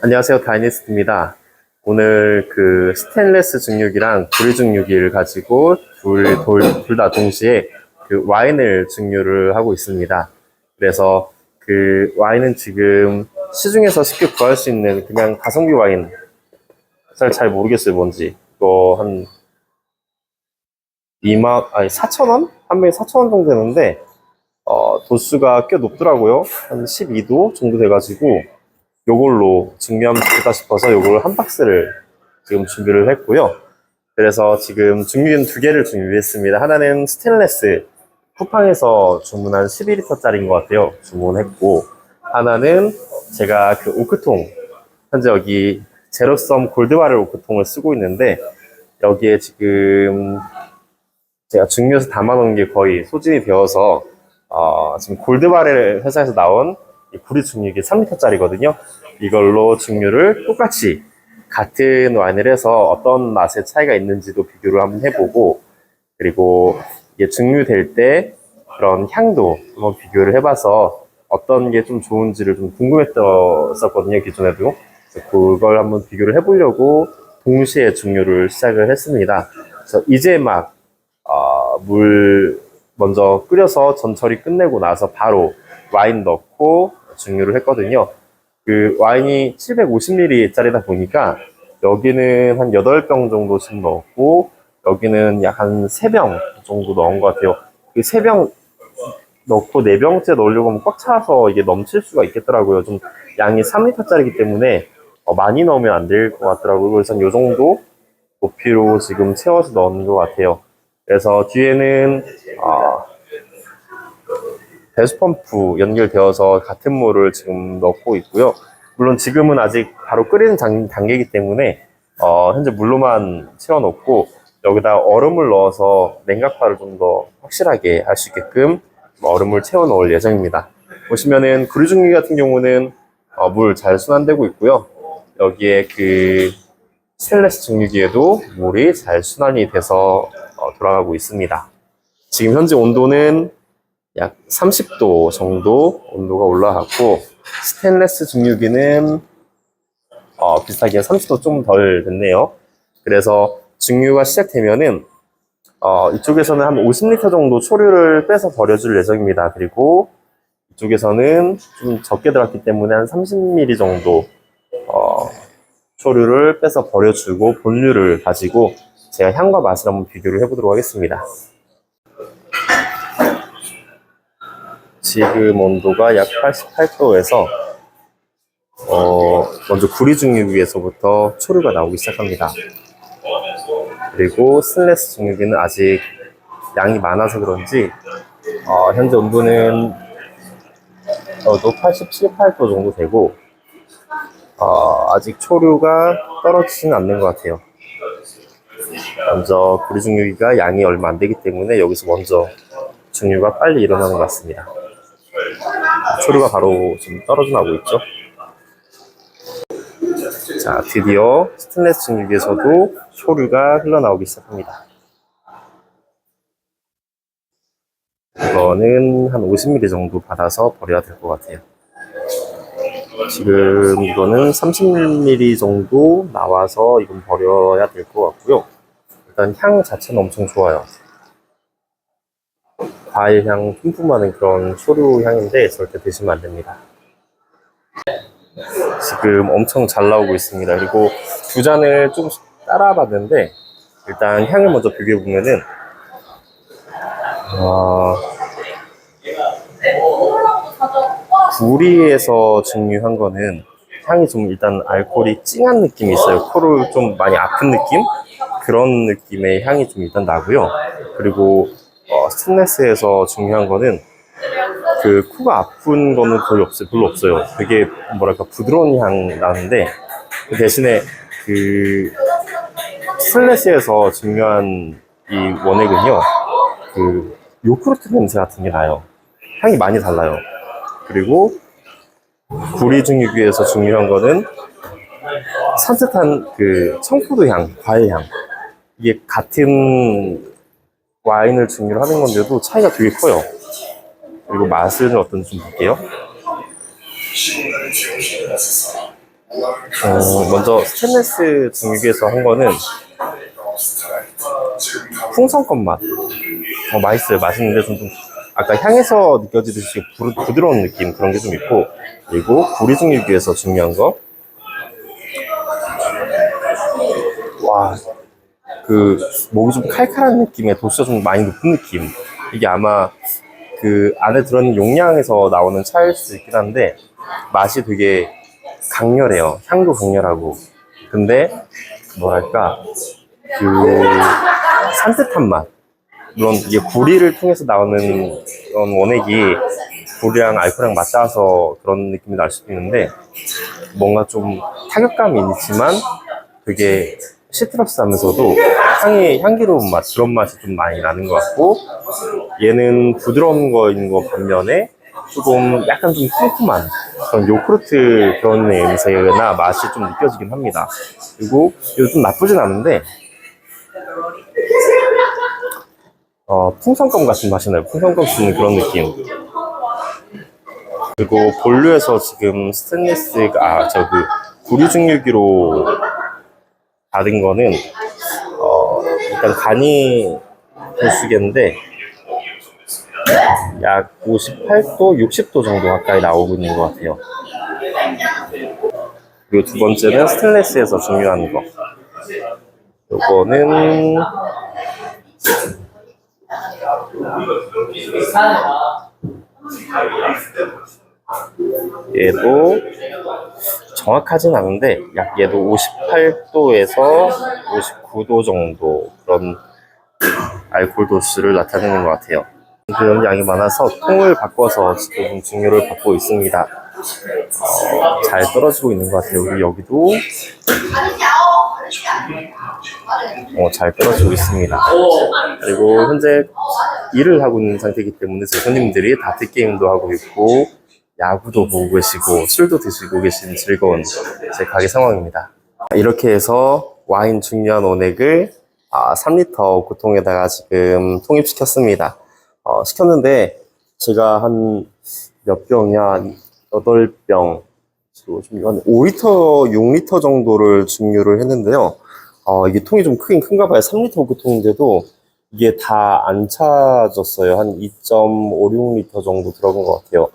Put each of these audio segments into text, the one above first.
안녕하세요. 다이니스트입니다. 오늘 그 스테인레스 증류기랑 구리 증류기를 가지고 둘 다 동시에 그 와인을 증류를 하고 있습니다. 그래서 그 와인은 지금 시중에서 쉽게 구할 수 있는 그냥 가성비 와인 잘, 잘 모르겠어요 뭔지 이거 한 2만 아니 4,000원? 한 병에 4,000원 정도 되는데 어, 도수가 꽤 높더라고요. 한 12도 정도 돼가지고 요걸로 증류하면 좋겠다 싶어서 요걸 한 박스를 지금 준비를 했고요. 그래서 지금 증류기는 두 개를 준비했습니다. 하나는 스테인레스 쿠팡에서 주문한 12리터짜리인 것 같아요. 주문했고 하나는 제가 그 오크통 현재 여기 제로섬 골드바를 오크통을 쓰고 있는데 여기에 지금 제가 증류해서 담아놓은 게 거의 소진이 되어서 어, 지금 골드바렐 회사에서 나온 이 구리 증류기 3리터짜리거든요. 이걸로 증류를 똑같이 같은 와인을 해서 어떤 맛의 차이가 있는지도 비교를 한번 해보고 그리고 이게 증류될 때 그런 향도 한번 비교를 해봐서 어떤 게 좀 좋은지를 좀 궁금했었거든요 기존에도 그걸 한번 비교를 해보려고 동시에 증류를 시작을 했습니다. 그래서 이제 막 어, 물 먼저 끓여서 전처리 끝내고 나서 바로 와인 넣고 증류를 했거든요. 그 와인이 750ml짜리다 보니까 여기는 한 8병 정도 지금 넣었고 여기는 약 한 3병 정도 넣은 것 같아요. 그 3병 넣고 4병째 넣으려고 하면 꽉 차서 이게 넘칠 수가 있겠더라고요. 좀 양이 3리터짜리기 때문에 어, 많이 넣으면 안 될 것 같더라고요. 그래서 이 정도 높이로 지금 채워서 넣는 것 같아요. 그래서 뒤에는 어, 배수펌프 연결되어서 같은 물을 지금 넣고 있고요. 물론 지금은 아직 바로 끓이는 단, 단계이기 때문에 어, 현재 물로만 채워놓고 여기다 얼음을 넣어서 냉각화를 좀 더 확실하게 할 수 있게끔 얼음을 채워 넣을 예정입니다. 보시면은 그루중기 같은 경우는 어, 물 잘 순환되고 있고요. 여기에 그 스테인레스 증류기에도 물이 잘 순환이 돼서 어, 돌아가고 있습니다. 지금 현재 온도는 약 30도 정도 온도가 올라갔고 스테인레스 증류기는 어, 비슷하게 30도 좀 덜 됐네요. 그래서 증류가 시작되면은 어, 이쪽에서는 한 50리터 정도 초류를 빼서 버려줄 예정입니다. 그리고 이쪽에서는 좀 적게 들어갔기 때문에 한 30ml 정도 어, 초류를 빼서 버려주고 본류를 가지고 제가 향과 맛을 한번 비교를 해보도록 하겠습니다. 지금 온도가 약 88도에서 어, 먼저 구리 증류기에서부터 초류가 나오기 시작합니다. 그리고 스테인레스 증류기는 아직 양이 많아서 그런지 어, 현재 온도는 저도 87, 8도 정도 되고 어, 아직 초류가 떨어지지는 않는 것 같아요. 먼저 구리 증류기가 양이 얼마 안 되기 때문에 여기서 먼저 증류가 빨리 일어나는 것 같습니다. 초류가 바로 지금 떨어져 나오고 있죠. 자, 드디어 스테인레스 증류기에서도 초류가 흘러나오기 시작합니다. 이거는 한 50ml 정도 받아서 버려야 될 것 같아요. 지금 이거는 30ml 정도 나와서 이건 버려야 될 것 같고요. 일단 향 자체는 엄청 좋아요. 과일 향 뿜뿜하는 그런 초류 향인데 절대 드시면 안 됩니다. 지금 엄청 잘 나오고 있습니다. 그리고 두 잔을 좀 따라 봤는데 일단 향을 먼저 비교해 보면은 어, 구리에서 증류한 거는 향이 좀 일단 알코올이 찡한 느낌이 있어요. 코를 좀 많이 아픈 느낌? 그런 느낌의 향이 좀 일단 나고요. 그리고 어, 스테인레스에서 증류한 거는 그 코가 아픈 거는 거의 없어요. 별로 없어요. 되게 뭐랄까 부드러운 향 나는데 그 대신에 그 스테인레스에서 증류한 이 원액은요. 그 요크루트 냄새 같은 게 나요. 향이 많이 달라요. 그리고 구리 증류기에서 증류한 거는 산뜻한 그 청포도 향, 과일 향. 이게 같은 와인을 증류를 하는 건데도 차이가 되게 커요. 그리고 맛은 어떤지 좀 볼게요. 어, 먼저 스테인레스 중육에서 한 거는 풍선껌 맛. 어, 맛있어요. 맛있는데 좀, 좀 아까 향에서 느껴지듯이 부, 부드러운 느낌 그런 게 좀 있고 그리고 구리 중육에서 중요한 거. 와, 그 목이 좀 칼칼한 느낌의 도수가 좀 많이 높은 느낌. 이게 아마 그 안에 들어있는 용량에서 나오는 차일 수 있긴 한데 맛이 되게 강렬해요. 향도 강렬하고. 근데 뭐랄까 그 산뜻한 맛. 물론 이게 구리를 통해서 나오는 그런 원액이 구리랑 알코올이랑 맞닿아서 그런 느낌이 날 수도 있는데 뭔가 좀 타격감이 있지만 되게 시트러스하면서도 향이 향기로운 맛 그런 맛이 좀 많이 나는 것 같고 얘는 부드러운 거인 거 반면에 조금 약간 좀 쿰쿰한 그런 요구르트 그런 냄새나 맛이 좀 느껴지긴 합니다. 그리고 이거 좀 나쁘진 않은데 어, 풍선껌 같은 맛이 나요. 풍선껌 쓰는 그런 느낌. 그리고 본류에서 지금 스테인리스가 아, 저그 구리 중류기로 받은 거는 어, 일단 간이 도수계인데 약 58도, 60도 정도 가까이 나오고 있는 것 같아요. 그리고 두 번째는 스테인레스에서 중요한 거. 요거는 얘도 정확하진 않은데 약 얘도 58도에서 59도 정도 그런 알코올 도수를 나타내는 것 같아요. 그런 양이 많아서 통을 바꿔서 지금 증류를 받고 있습니다. 어, 잘 떨어지고 있는 것 같아요. 우리 여기도 어, 잘 떨어지고 있습니다. 그리고 현재 일을 하고 있는 상태이기 때문에 제 손님들이 다트 게임도 하고 있고 야구도 보고 계시고 술도 드시고 계신 즐거운 제 가게 상황입니다. 이렇게 해서 와인 원액을 아, 3리터 고통에다가 지금 통입시켰습니다. 어, 시켰는데 제가 한 몇 병이야? 8병 그리고 좀한 5리터, 6리터 정도를 증류를 했는데요. 어, 이게 통이 좀 크긴 큰가 봐요. 3리터 그 통인데도 이게 다 안 차졌어요. 한 2.56리터 정도 들어간 것 같아요.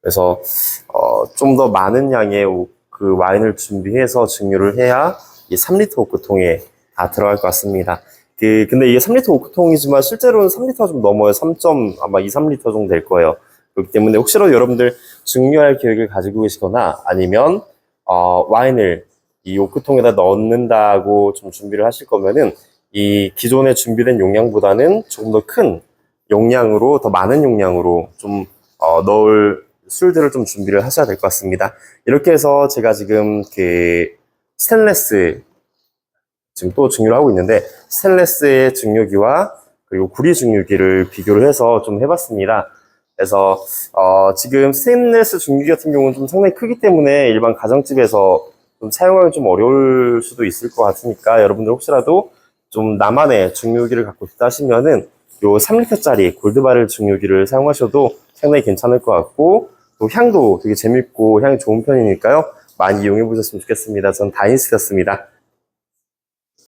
그래서 어, 좀 더 많은 양의 오- 그 와인을 준비해서 증류를 해야 이 3리터 오크통에 다 들어갈 것 같습니다. 그 근데 이게 3리터 오크통이지만 실제로는 3리터 좀 넘어요. 3. 아마 2, 3리터 정도 될 거예요. 그렇기 때문에 혹시라도 여러분들 증류할 계획을 가지고 계시거나 아니면 어, 와인을 이 오크통에다 넣는다고 좀 준비를 하실 거면은 이 기존에 준비된 용량보다는 조금 더 큰 용량으로 더 많은 용량으로 좀 어, 넣을 술들을 좀 준비를 하셔야 될 것 같습니다. 이렇게 해서 제가 지금 그 스테인레스 지금 또 증류를 하고 있는데 스테인레스의 증류기와 그리고 구리 증류기를 비교를 해서 좀 해봤습니다. 그래서 어, 지금 스테인레스 증류기 같은 경우는 좀 상당히 크기 때문에 일반 가정집에서 좀 사용하기 좀 어려울 수도 있을 것 같으니까 여러분들 혹시라도 좀 나만의 증류기를 갖고 싶다 하시면은 요 3리터짜리 골드바렐 증류기를 사용하셔도 상당히 괜찮을 것 같고 또 향도 되게 재밌고 향이 좋은 편이니까요 많이 이용해 보셨으면 좋겠습니다. 전 다인스였습니다.